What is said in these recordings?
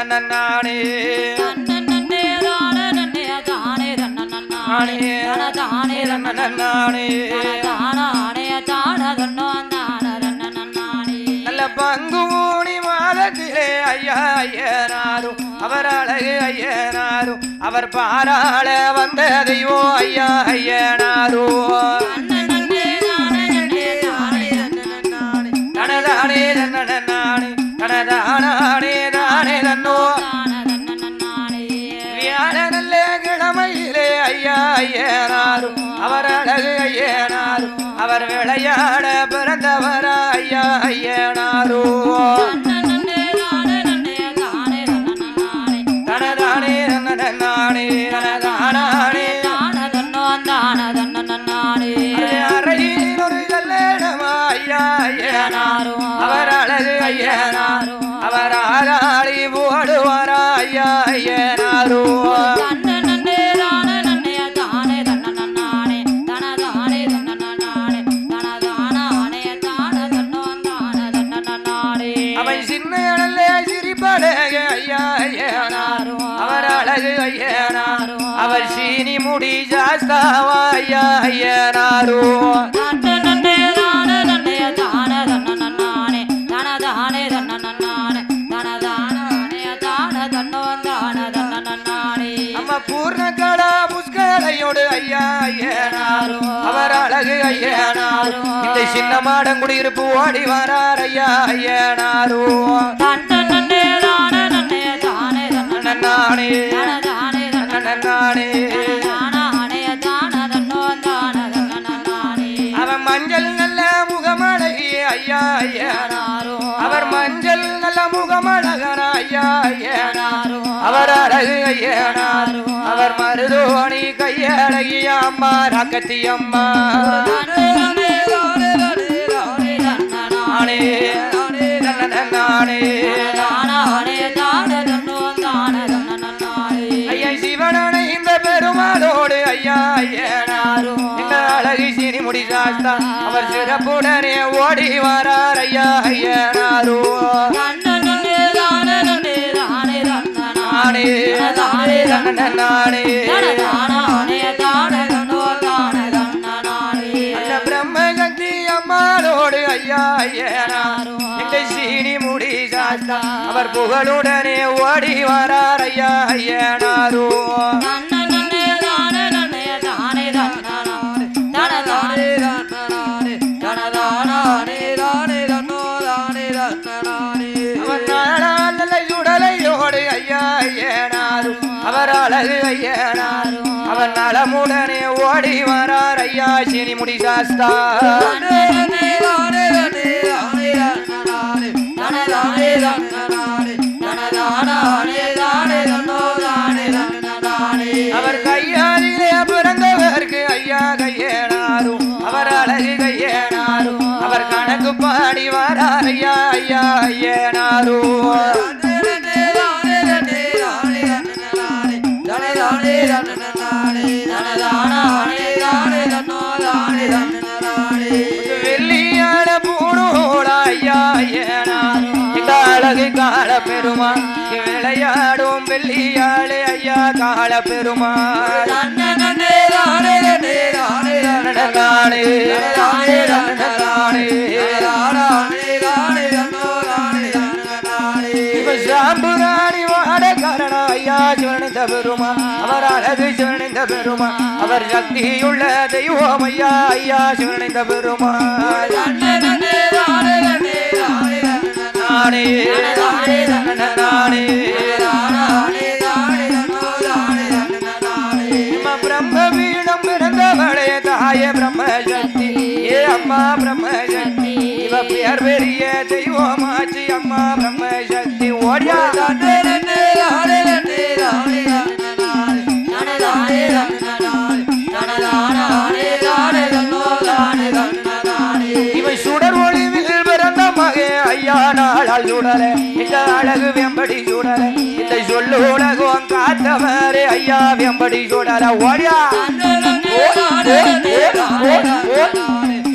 நன்னானே நல்ல பங்குனி மாதத்திலே ஐயா ஐயனாரும் அவர் அழகு ஐயனாரும் அவர் பாராள வந்த தெய்வோ ஐயா ஐயனாரோ அவர் விளையாட பிறந்தவரா ஐயா ஐயனாரோ நன்னே தானே அவர் சீனி முடி ஜாஸ்தாவா ஐயா ஐயனாரோ நம்ம பூர்ணகலா புஷ்கலையோடு ஐயா ஐயனார் அவர் அழகு ஐயனார் இந்த சின்ன மாடம் குடியிருப்பு ஓடி வரார் ஐயா ஐயனாரோ நானே நானே அவன் மஞ்சள் நல்ல முகமழகி ஐயா அவர் மஞ்சள் நல்ல முகமழகன ஐயா அவர் அழகு ஐயனார் அவர் மருதோணி கையழகி அம்மா ராக்கத்தி அம்மா. நானே நானே ஐயா சிவனான ஐயா இந்த அழகு சீனி முடி சாஸ்தா. அவர் சிறப்புடனே ஓடி வரார் ஐயா ஐயனாரோ நானே நானே அந்த பிரம்மசக்தி அம்மாளோடு ஐயா ஐயனார் இந்த சீனி முடி சாஸ்தா. அவர் புகழுடனே ஓடி வரார் ஐயா ஐயனாரோ அழகு ஐயனார் அவர் நலமுடனே ஓடி வரார். ஐயா சினி முடி சாஸ்தா அவர் கையாரிலே பிறந்தவருக்கு ஐயா கையேனாரும் அவர் அழகு கையேனாரும் அவர் கணக்கு பாடி வரார். ஐயா ஐயா ஐயனாரும் வெள்ளியான பூணோட இந்த அழகு கால பெருமா விளையாடும் வெள்ளியாளே ஐயா கால பெருமா நானே இப்ப பெருமா அவர் அழகு சிவனிந்த பெருமா அவர் சக்தியுள்ள தெய்வம் ஐயா ஐயா சிவனிந்த பெருமா நானே நானே பிரம்ம வீணம் பிறந்தவளே தாய பிரம்ம சக்தி ஏ அம்மா பிரம்ம சக்தி இவ பெயர் பெரிய தெய்வமாச்சி அம்மா பிரம்ம சக்தி ஓடியா. நாளால் சுடலே இந்த அழகு வெம்படி சுடலே. இந்த சொல்லு உலகம் காத்த மாதிரி ஐயா வெம்படி சுடல. ஓடியா.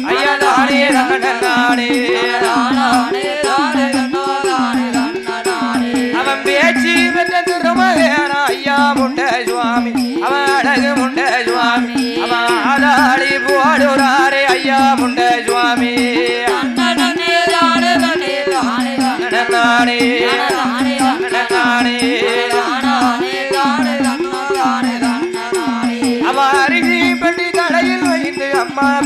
ஐயா நானே நானே. அவன் பேச்சு பெற்ற திருமகன் ஐயா முண்ட சுவாமி. அவன் அழகு முண்ட சுவாமி. அவன் ஆதாளி போடுறாரே ஐயா முண்ட சுவாமி.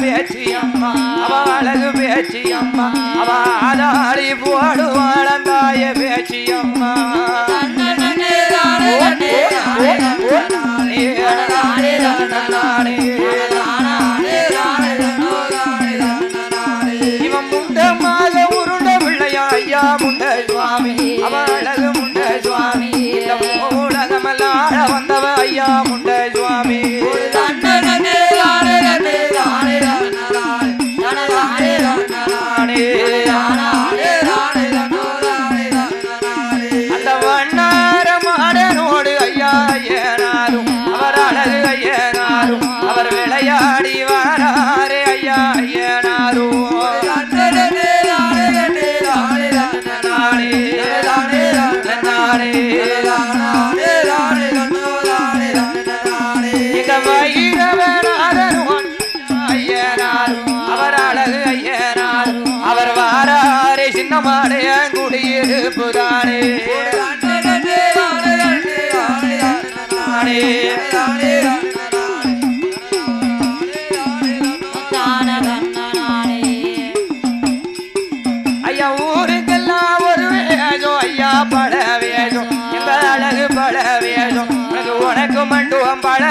பேச்சு அம்மா அவ அழகு பேச்சு அம்மா அவ ஆதாளி போடுவாழந்தாய நானே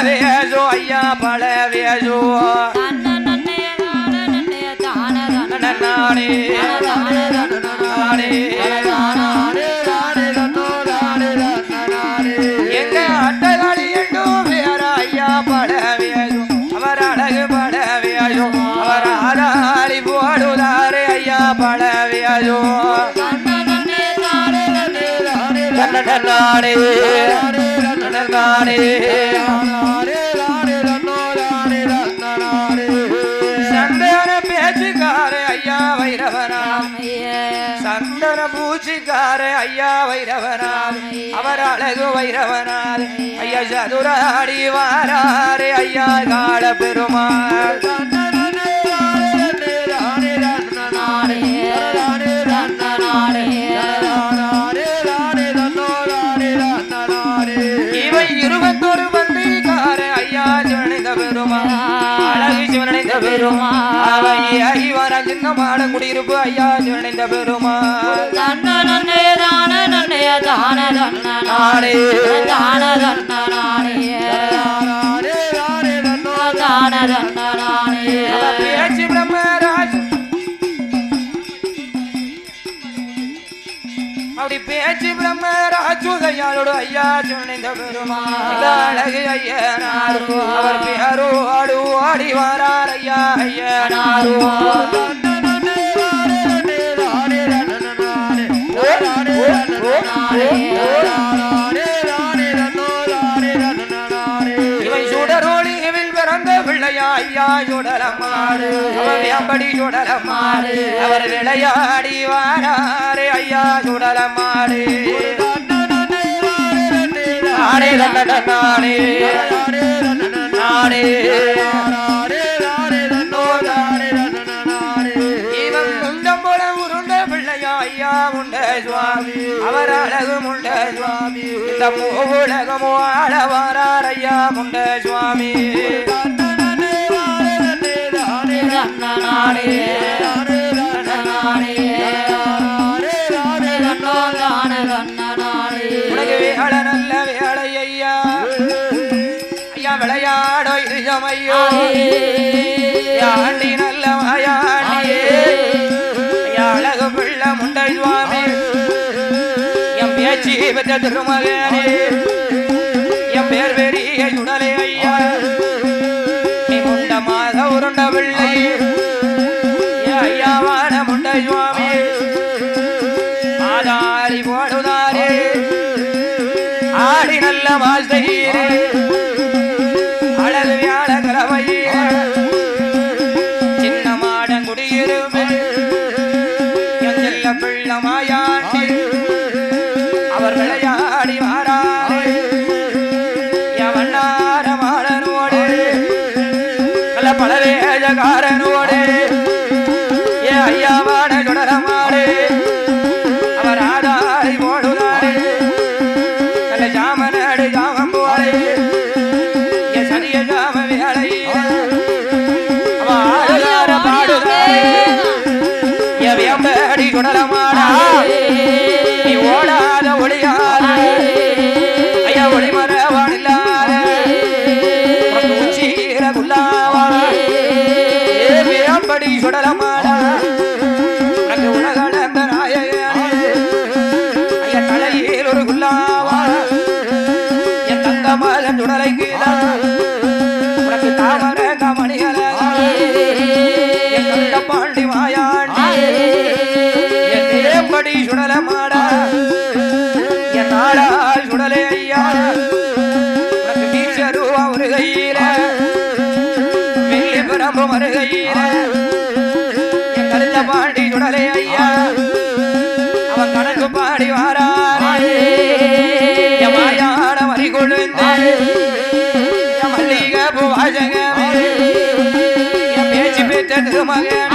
மண்டுவம் பட வேஷம் ஐயா பட வேஷம் நானே நானே எங்க சந்தன பூச்சிக்கார ஐயா வைரவனார் அவர் அழகு வைரவனார் ஐயா சதுராடி வாராரே ஐயா கால பெருமாள் இவை இருபத்தொரு பந்திக்கார ஐயா சிவனிந்த பெருமாள் அழகு சிவனிந்த பெருமாள் ஐவர சின்ன மாட குடியிருப்பு ஐயா சிவனிந்த பெருமாள். நானே அவ அப்படி பேச்சு பிரம்மராஜுதையாளோடு ஐயா சொன்னிந்த பெருமாள் அழகு ஐயனாரு அவர் பேரோ ஆடு ஆடி வாரார் ஐயா ஐயனாரு இவன் தன்னட நானே நானே இவன் முண்டம் போல உருண்ட பிள்ளையா ஐயா முண்ட சுவாமி. அவர் அழகு முண்ட சுவாமி. இந்த உலகமோ ஆள ஐயா முண்ட சுவாமி. ஆண்டி நல்ல மாயாண்டி ஐயா அழகு பிள்ளை முண்டை சுவாமி என் பேச்சு பெற்ற திருமகனே. என் பேர் பெரிய சுடலை ஐயா. நீ முண்ட மாத உருண்ட பிள்ளை ஐயாவான முண்டை சுவாமி ஆதாரி போடுதாரே. ஆடி நல்ல மாஸ்தீரே ja, ja, மாடா. என் நாடால் சுடலை ஐயா. உனக்கு டீச்சருவா ஒரு கையில வெள்ளி பிரம்பு மறுகையில என் கருத்த பாண்டி சுடலை ஐயா. அவன் கணக்கு பாடி வாராரே. மாயான வரி மல்லிகை பூ என் பேச்சு பெற்ற மகன்